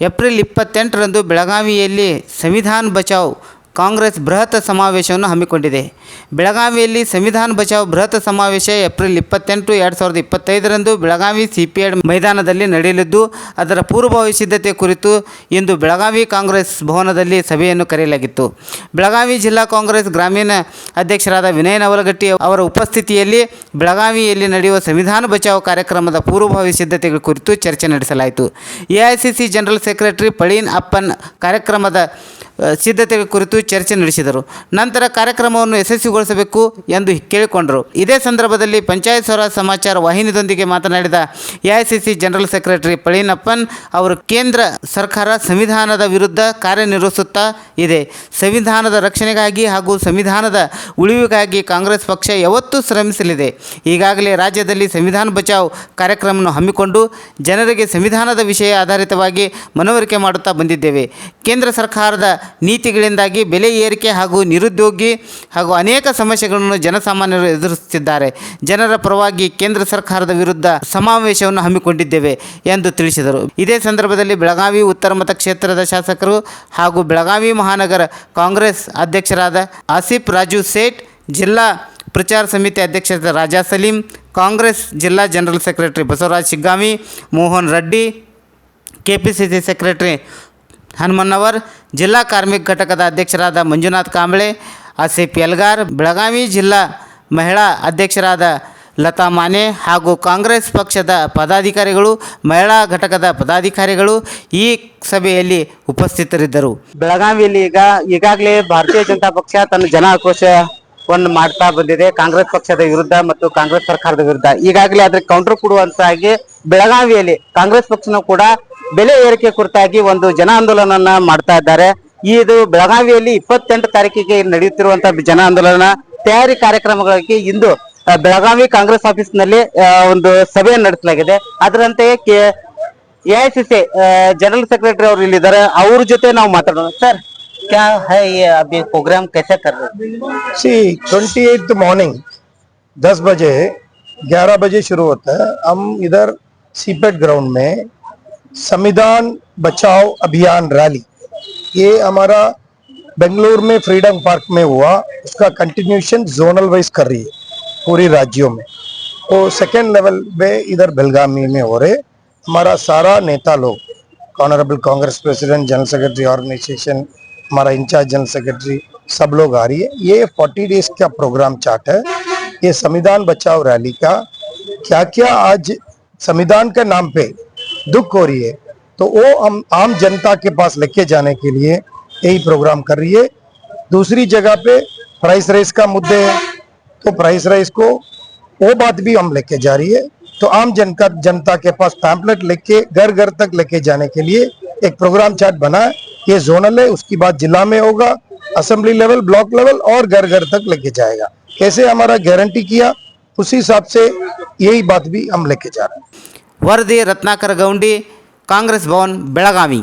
April ಇಪ್ಪತ್ತೆಂಟರಂದು ಬೆಳಗಾವಿಯಲ್ಲಿ ಸಂವಿಧಾನ್ ಬಚಾವ್ ಕಾಂಗ್ರೆಸ್ ಬೃಹತ್ ಸಮಾವೇಶವನ್ನು ಹಮ್ಮಿಕೊಂಡಿದೆ. ಬೆಳಗಾವಿಯಲ್ಲಿ ಸಂವಿಧಾನ ಬಚಾವ್ ಬೃಹತ್ ಸಮಾವೇಶ ಏಪ್ರಿಲ್ ಇಪ್ಪತ್ತೆಂಟು ಎರಡು ಸಾವಿರದ ಇಪ್ಪತ್ತೈದರಂದು ಬೆಳಗಾವಿ ಸಿ ಪಿ ಎಡ್ ಮೈದಾನದಲ್ಲಿ ನಡೆಯಲಿದ್ದು, ಅದರ ಪೂರ್ವಭಾವಿ ಸಿದ್ಧತೆ ಕುರಿತು ಇಂದು ಬೆಳಗಾವಿ ಕಾಂಗ್ರೆಸ್ ಭವನದಲ್ಲಿ ಸಭೆಯನ್ನು ಕರೆಯಲಾಗಿತ್ತು. ಬೆಳಗಾವಿ ಜಿಲ್ಲಾ ಕಾಂಗ್ರೆಸ್ ಗ್ರಾಮೀಣ ಅಧ್ಯಕ್ಷರಾದ ವಿನಯ್ ನವಲಗಟ್ಟಿ ಅವರ ಉಪಸ್ಥಿತಿಯಲ್ಲಿ ಬೆಳಗಾವಿಯಲ್ಲಿ ನಡೆಯುವ ಸಂವಿಧಾನ ಬಚಾವ್ ಕಾರ್ಯಕ್ರಮದ ಪೂರ್ವಭಾವಿ ಸಿದ್ಧತೆಗಳ ಕುರಿತು ಚರ್ಚೆ ನಡೆಸಲಾಯಿತು. ಎಐಸಿಸಿ ಜನರಲ್ ಸೆಕ್ರೆಟರಿ ಪಳೀನ್ ಅಪ್ಪನ್ ಕಾರ್ಯಕ್ರಮದ ಅ, ಸಿದ್ಧತೆಗಳ ಕುರಿತು ಚರ್ಚೆ ನಡೆಸಿದರು. ನಂತರ ಕಾರ್ಯಕ್ರಮವನ್ನು ಯಶಸ್ವಿಗೊಳಿಸಬೇಕು ಎಂದು ಕೇಳಿಕೊಂಡರು. ಇದೇ ಸಂದರ್ಭದಲ್ಲಿ ಪಂಚಾಯತ್ ಸ್ವರಾಜ್ ಸಮಾಚಾರ ವಾಹಿನಿಯೊಂದಿಗೆ ಮಾತನಾಡಿದ ಎಐಸಿಸಿ ಜನರಲ್ ಸೆಕ್ರೆಟರಿ ಪಳೀನಪ್ಪನ್ ಅವರು ಕೇಂದ್ರ ಸರ್ಕಾರ ಸಂವಿಧಾನದ ವಿರುದ್ಧ ಕಾರ್ಯನಿರ್ವಹಿಸುತ್ತಾ ಇದೆ. ಸಂವಿಧಾನದ ರಕ್ಷಣೆಗಾಗಿ ಹಾಗೂ ಸಂವಿಧಾನದ ಉಳಿವಿಗಾಗಿ ಕಾಂಗ್ರೆಸ್ ಪಕ್ಷ ಯಾವತ್ತೂ ಶ್ರಮಿಸಲಿದೆ. ಈಗಾಗಲೇ ರಾಜ್ಯದಲ್ಲಿ ಸಂವಿಧಾನ ಬಚಾವ್ ಕಾರ್ಯಕ್ರಮವನ್ನು ಹಮ್ಮಿಕೊಂಡು ಜನರಿಗೆ ಸಂವಿಧಾನದ ವಿಷಯ ಆಧಾರಿತವಾಗಿ ಮನವರಿಕೆ ಮಾಡುತ್ತಾ ಬಂದಿದ್ದೇವೆ. ಕೇಂದ್ರ ಸರ್ಕಾರದ ನೀತಿಗಳಿಂದಾಗಿ ಬೆಲೆ ಏರಿಕೆ ಹಾಗೂ ನಿರುದ್ಯೋಗಿ ಹಾಗೂ ಅನೇಕ ಸಮಸ್ಯೆಗಳನ್ನು ಜನಸಾಮಾನ್ಯರು ಎದುರಿಸುತ್ತಿದ್ದಾರೆ. ಜನರ ಪರವಾಗಿ ಕೇಂದ್ರ ಸರ್ಕಾರದ ವಿರುದ್ಧ ಸಮಾವೇಶವನ್ನು ಹಮ್ಮಿಕೊಂಡಿದ್ದೇವೆ ಎಂದು ತಿಳಿಸಿದರು. ಇದೇ ಸಂದರ್ಭದಲ್ಲಿ ಬೆಳಗಾವಿ ಉತ್ತರ ಮತಕ್ಷೇತ್ರದ ಶಾಸಕರು ಹಾಗೂ ಬೆಳಗಾವಿ ಮಹಾನಗರ ಕಾಂಗ್ರೆಸ್ ಅಧ್ಯಕ್ಷರಾದ ಆಸಿಫ್ ರಾಜು ಸೇಠ್, ಜಿಲ್ಲಾ ಪ್ರಚಾರ ಸಮಿತಿ ಅಧ್ಯಕ್ಷರಾದ ರಾಜಾ ಸಲೀಂ, ಕಾಂಗ್ರೆಸ್ ಜಿಲ್ಲಾ general secretary Basavaraj Shiggami, Mohan Reddy, KPCC secretary Hanumannavar, ಜಿಲ್ಲಾ ಕಾರ್ಮಿಕ ಘಟಕದ ಅಧ್ಯಕ್ಷರಾದ ಮಂಜುನಾಥ್ ಕಾಂಬಳೆ ಆಸಿಫ್ ಎಲ್ಗಾರ್ ಬೆಳಗಾವಿ ಜಿಲ್ಲಾ ಮಹಿಳಾ ಅಧ್ಯಕ್ಷರಾದ ಲತಾ ಮಾನೆ ಹಾಗೂ ಕಾಂಗ್ರೆಸ್ ಪಕ್ಷದ ಪದಾಧಿಕಾರಿಗಳು, ಮಹಿಳಾ ಘಟಕದ ಪದಾಧಿಕಾರಿಗಳು ಈ ಸಭೆಯಲ್ಲಿ ಉಪಸ್ಥಿತರಿದ್ದರು. ಬೆಳಗಾವಿಯಲ್ಲಿ ಈಗ ಈಗಾಗಲೇ ಭಾರತೀಯ ಜನತಾ ಪಕ್ಷ ತನ್ನ ಜನ ಆಕ್ರೋಶವನ್ನು ಮಾಡ್ತಾ ಬಂದಿದೆ. ಕಾಂಗ್ರೆಸ್ ಪಕ್ಷದ ವಿರುದ್ಧ ಮತ್ತು ಕಾಂಗ್ರೆಸ್ ಸರ್ಕಾರದ ವಿರುದ್ಧ. ಈಗಾಗಲೇ ಅದಕ್ಕೆ ಕೌಂಟರ್ ಕೊಡುವಂತಾಗಿ ಬೆಳಗಾವಿಯಲ್ಲಿ ಕಾಂಗ್ರೆಸ್ ಪಕ್ಷನೂ ಕೂಡ ಬೆಲೆ ಏರಿಕೆ ಕುರಿತಾಗಿ ಒಂದು ಜನ ಆಂದೋಲನವನ್ನ ಮಾಡ್ತಾ ಇದ್ದಾರೆ ಇದು ಬೆಳಗಾವಿಯಲ್ಲಿ ಇಪ್ಪತ್ತೆಂಟು ತಾರೀಕಿಗೆ ನಡೆಯುತ್ತಿರುವಂತಹ ಜನ ಆಂದೋಲನ ತಯಾರಿ ಕಾರ್ಯಕ್ರಮಗಳಿಗೆ ಇಂದು ಆ, ಬೆಳಗಾವಿ ಕಾಂಗ್ರೆಸ್ ಆಫೀಸ್ನಲ್ಲಿ ಆ, ಒಂದು ಸಭೆಯನ್ನು ನಡೆಸಲಾಗಿದೆ ಅದರಂತೆಯೇ ಕೆ ಎಐಸಿಸಿ ಜನರಲ್ ಸೆಕ್ರೆಟರಿ ಅವರು ಇಲ್ಲಿದ್ದಾರೆ ಅವ್ರ ಜೊತೆ ನಾವು ಮಾತಾಡೋಣ ಸರ್ क्या है ये अभी प्रोग्राम कैसे कर रहे हैं सी ट्वेंटी एट मॉर्निंग दस बजे ग्यारह बजे शुरू होता है हम इधर सीपेट ग्राउंड में संविधान बचाओ अभियान रैली। ये हमारा बेंगलोर में फ्रीडम पार्क में हुआ। उसका कंटिन्यूशन जोनल वाइज कर रही है, पूरे राज्यों में। तो सेकेंड लेवल पे इधर बेलगामी में हो रहे। हमारा सारा नेता लोग honourable Congress president general secretary organisation हमारा इंचार्ज जनरल सेक्रेटरी सब लोग आ रही है। ये 40 डेज़ का प्रोग्राम चार्ट है। ये संविधान बचाओ रैली का। क्या क्या आज संविधान के नाम पे दुख हो रही है। तो वो हम आम जनता के पास लेके जाने के लिए यही प्रोग्राम कर रही है। दूसरी जगह पे प्राइस रेस का मुद्दे है तो प्राइस राइस को वो बात भी हम लेके जा रही है। तो आम जनता जनता के पास पैम्पलेट लेके, घर घर तक लेके जाने के लिए एक प्रोग्राम चार्ट बना है। ये जोनल है, उसकी बात जिला में होगा असेंबली लेवल ब्लॉक लेवल और घर घर तक लेके जाएगा। कैसे हमारा गारंटी किया, उसी हिसाब से यही बात भी हम लेके जा रहे हैं। ವರದಿ ರತ್ನಾಕರ ಗೌಂಡಿ ಕಾಂಗ್ರೆಸ್ ಭವನ್ ಬೆಳಗಾವಿ.